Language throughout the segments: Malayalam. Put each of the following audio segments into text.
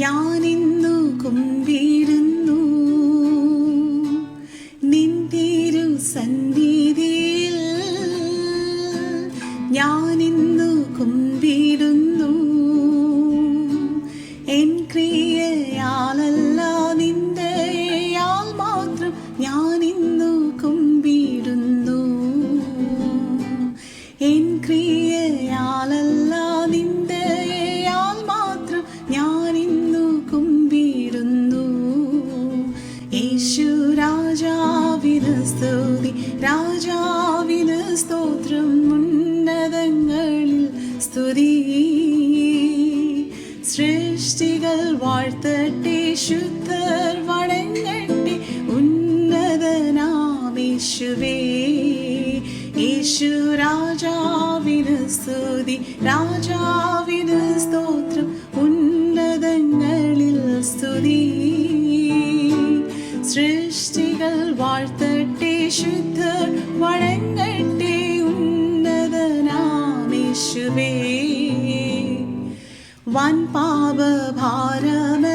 ഞാനിന്നു കുമ്പിരുന്നു നിന്തിരു സന്ധിയിൽ ഞാനിന്നു കുമ്പിരുന്നു സ്തുതി. സൃഷ്ടികൾ വാഴ്ത്തട്ടെ ശുദ്ധർ വണങ്ങട്ടെ ഉന്നതനാമേശുവേ യേശു രാജാവിന് സ്തുതി രാജാവിന് വൻ പാപഭാരമെല്ലാം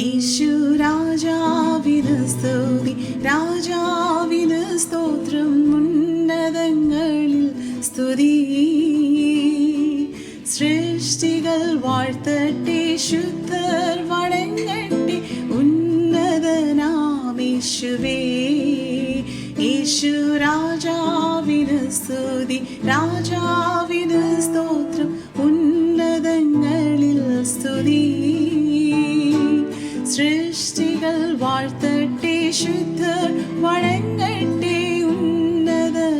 യേശു രാജാവിന് സ്തുതി. രാജാവിന് സ്തോത്രം ഉന്നതങ്ങളിൽ സ്തുതി. സൃഷ്ടികൾ വാഴ്ത്തട്ടെ ശുദ്ധർ വണങ്ങട്ടെ ഉന്നതനാമേശുവേ യേശു രാജാവിന് സ്തുതി. രാജാവിന് സ്തോത്രം സൃഷ്ടികൾ വാഴ്ത്തട്ടെ ശുദ്ധ വഴങ്ങട്ടെ ഉന്നതനാമേശുവേ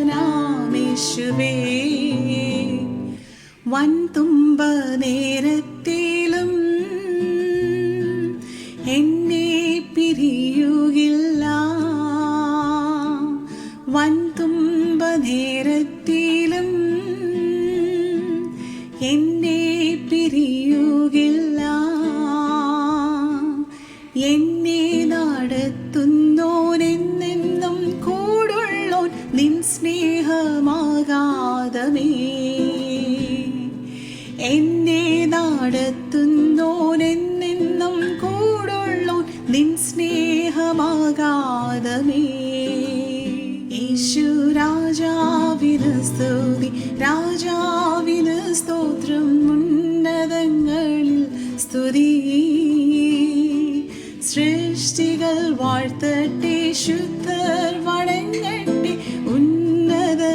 വൻ തുമ്പ നേരത്തിലും എന്നെ പിരിയുകില്ല. വൻ തുമ്പ നേരത്തിലും എന്നെ എന്നെ നടത്തുന്നോനെന്നെന്നും കൂടുള്ളോൻ നിൻ സ്നേഹമാകാതമേ. എന്നെ നടത്തുന്നോനെന്നെന്നും കൂടുള്ളോൻ നിൻ സ്നേഹമാകാതമേ. യേശു രാജാവിന് സ്തുതി രാജാവിന് സ്തോത്രം ഉന്നതങ്ങളിൽ സ്തുതി. സൃഷ്ടികൾ വാഴ്ത്തട്ടെ ശുദ്ധർ വണങ്ങട്ടെ ഉന്നതനാമേശുവേ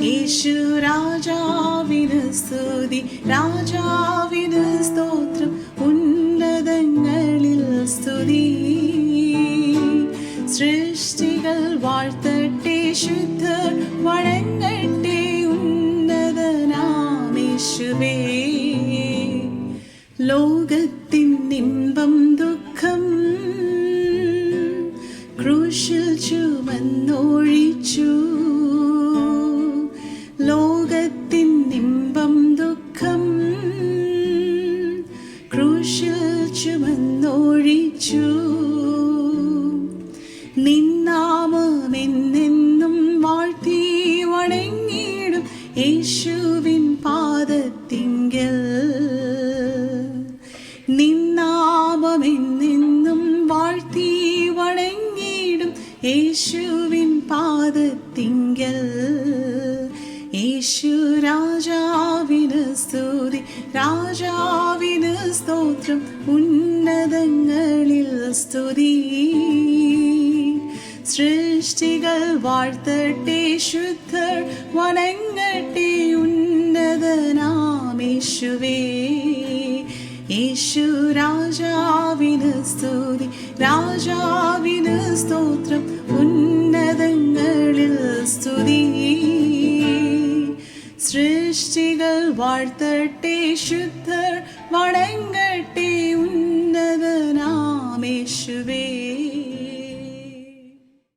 യേശു രാജാവിന് സ്തുതി രാജാവിന് സ്തോത്രം ഉന്നതങ്ങളിൽ സ്തുതി. സൃഷ്ടികൾ വാഴ്ത്തട്ടെ ശുദ്ധർ വണങ്ങട്ടെ ഉന്നതനാമേശുവേ ലോകത്തിൻ ഇമ്പം ദുഃഖം ക്രൂശിൽ ചുമന്നൊഴിച്ചു. ലോകത്തിൻ ഇമ്പം ദുഃഖം ക്രൂശിൽ ചുമന്നൊഴിച്ചു. നിന്നാമെന്നെന്നും വാഴ്ത്തി വണങ്ങിയിടും. യേശുവിൻ നിന്നാമെന്നെന്നും വാഴ്ത്തി വണങ്ങിയിടും യേശുവിൻ പാദത്തിങ്കൽ. യേശു രാജാവിന് സ്തുതി രാജാവിന് സ്തോത്രം ഉന്നതങ്ങളിൽ സ്തുതി. സൃഷ്ടികൾ വാഴ്ത്തട്ടെ ശുദ്ധർ വണങ്ങട്ടെ ഉന്നതനാമേശുവേ യേശു രാജാവിന് സ്തുതി. രാജാവിന് സ്തോത്രം. ഉന്നതങ്ങളിൽ സ്തുതി. സൃഷ്ടികൾ വാഴ്ത്തട്ടെ ശുദ്ധർ. വണങ്ങട്ടെ ഉന്നതനാമേശുവേ.